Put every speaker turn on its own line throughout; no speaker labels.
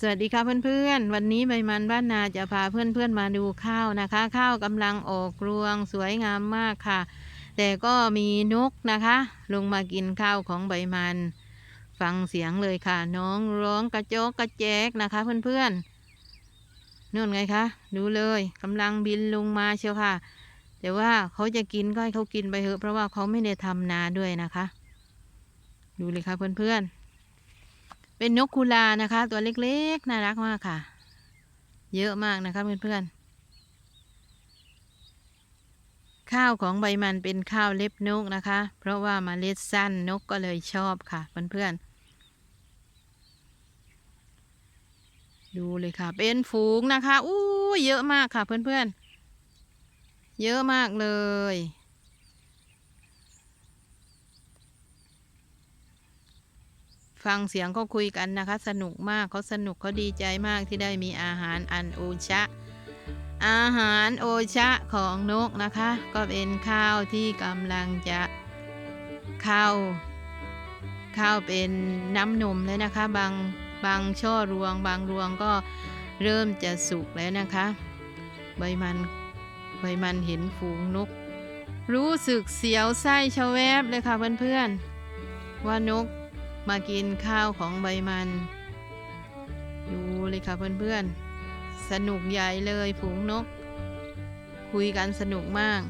สวัสดีค่ะเพื่อนๆ วันนี้ใบมันบ้านนาจะพาเพื่อนๆมาดูข้าวนะคะ ข้าวกำลังออกรวงสวยงามมากค่ะ แต่ก็มีนกนะคะ ลงมากินข้าวของใบมัน ฟังเสียงเลยค่ะ น้องร้องกระโจกกระแจกนะคะเพื่อนๆนู่นไงคะดูเลยกำลังบินลงมาเชียวค่ะ แต่ว่าเขาจะกินก็ให้เขากินไปเถอะเพราะว่าเขาไม่ได้ทำนาด้วยนะคะ ดูเลยค่ะเพื่อนๆ เป็นนกคูลานะคะ ตัวเล็กๆ น่ารักมากค่ะ เยอะมากนะคะเพื่อนๆ ข้าวของใบมันเป็นข้าวเล็บนกนะคะ เพราะว่ามาเมล็ดสั้นนกก็เลยชอบค่ะเพื่อนๆดูเลยค่ะ เป็นฝูงนะคะ อู้เยอะมากค่ะเพื่อนๆ เยอะมากเลย ฟังเสียงเขาคุยกันนะคะ สนุกมากเขาสนุกเขาดีใจมากที่ได้มีอาหารอันโอชะ อาหารโอชะของนกนะคะ ก็เป็นข้าวที่กำลังจะเข้าข้าวเป็นน้ำนมแล้วนะคะ บางบางช่อรวง บางรวงก็เริ่มจะสุกแล้วนะคะ ใบมันใบมันเห็นฝูงนก รู้สึกเสียวไส้ชะแวบเลยค่ะเพื่อนๆว่านก มากินข้าวของใบมัน อยู่เลยค่ะเพื่อนๆ สนุกใหญ่เลยฝูงนก คุยกันสนุกมาก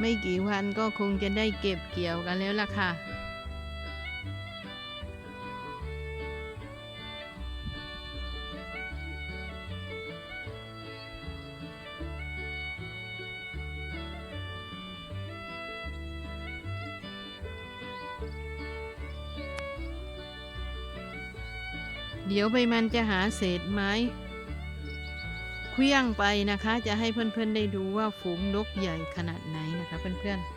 ไม่กี่วันก็คงจะได้เก็บเกี่ยวกันแล้วล่ะค่ะ เดี๋ยวใบมันจะหาเศษไม้ เคลี้ยงไปนะคะ จะให้เพื่อนๆได้ดูว่าฝูงนกใหญ่ขนาดไหนนะคะเพื่อนๆ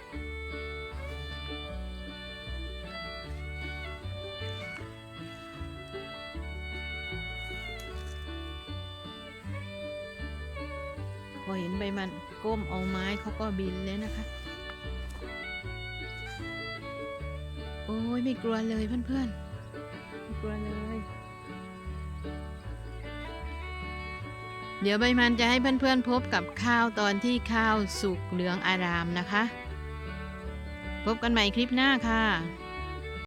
พอเห็นใบมันก้มเอาไม้เขาก็บินเลยนะคะ โอ้ยไม่กลัวเลยเพื่อนๆ ไม่กลัวเลย เดี๋ยวใบมันจะให้เพื่อนๆพบกับข้าวตอนที่ข้าวสุกเหลืองอารามนะคะ พบกันใหม่คลิปหน้าค่ะ